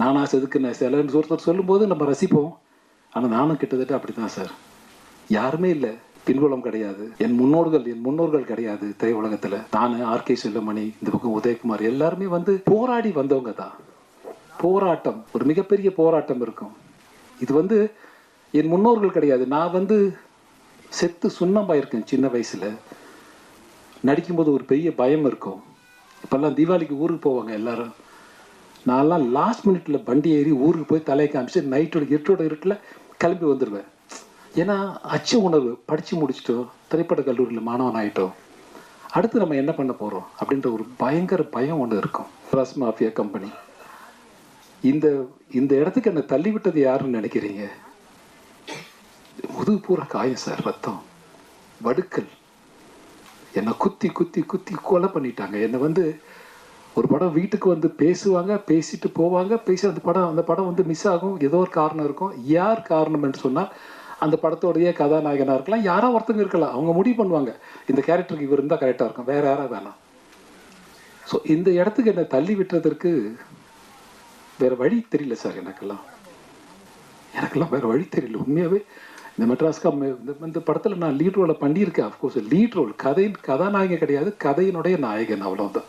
நானா செதுக்குன சிலன்னு ஒருத்தர் சொல்லும்போது நம்ம ரசிப்போம். ஆனால் நானும் கிட்டத்தட்ட அப்படிதான் சார். யாருமே இல்லை. பின்புலம் கிடையாது. என் முன்னோர்கள் என் முன்னோர்கள் கிடையாது திரையுலகத்தில். நான் ஆர்கே செல்லமணி இந்த பக்கம் உதயகுமார் எல்லாருமே வந்து போராடி வந்தவங்க தான். போராட்டம். ஒரு மிகப்பெரிய போராட்டம் இருக்கும். இது வந்து என் முன்னோர்கள் கிடையாது. நான் வந்து செத்து சுண்ணமாயிருக்கேன் சின்ன வயசில். நடிக்கும்போது ஒரு பெரிய பயம் இருக்கும். இப்போல்லாம் தீபாவளிக்கு ஊருக்கு போவாங்க எல்லாரும். நான்லாம் லாஸ்ட் மினிட்ல வண்டி ஏறி ஊருக்கு போய் தலையை காமிச்சு நைட்டோட இருட்டோட இருட்டில் கிளம்பி வந்துடுவேன் ஏன்னா அச்ச உணர்வு. படித்து முடிச்சிட்டோம் திரைப்பட கல்லூரியில் மாணவன் ஆகிட்டோம் அடுத்து நம்ம என்ன பண்ண போகிறோம் அப்படின்ற ஒரு பயங்கர பயம் ஒன்று இருக்கும். ரஸ் மாஃபியா கம்பெனி இந்த இந்த இடத்துக்கு என்னை தள்ளிவிட்டது யாருன்னு நினைக்கிறீங்க? முதுகு பூரா காயம் சார் ரத்தம். வடுக்கல். என்னை குத்தி குத்தி குத்தி கொலை பண்ணிட்டாங்க. என்னை வந்து ஒரு படம் வீட்டுக்கு வந்து பேசுவாங்க பேசிட்டு போவாங்க பேசி அந்த படம் அந்த படம் வந்து மிஸ் ஆகும். ஏதோ ஒரு காரணம் இருக்கும். யார் காரணம்னு சொன்னால் அந்த படத்தோடைய கதாநாயகனாக இருக்கலாம். யாரோ ஒருத்தங்க இருக்கலாம். அவங்க முடிவு பண்ணுவாங்க. இந்த கேரக்டருக்கு இவர் இருந்தால் கரெக்டாக இருக்கும். வேற யாராக வேணாம். ஸோ இந்த இடத்துக்கு என்னை தள்ளி விட்டுறதற்கு வேற வழி தெரியல சார் எனக்கெல்லாம். எனக்கெல்லாம் வேற வழி தெரியல. உண்மையாகவே இந்த மெட்ராஸ்கா இந்த படத்தில் நான் லீட் ரோலை பண்ணியிருக்கேன். அஃப்கோர்ஸ் லீட் ரோல் கதையின் கதாநாயகன் கிடையாது. கதையினுடைய நாயகன் அவ்வளோதான்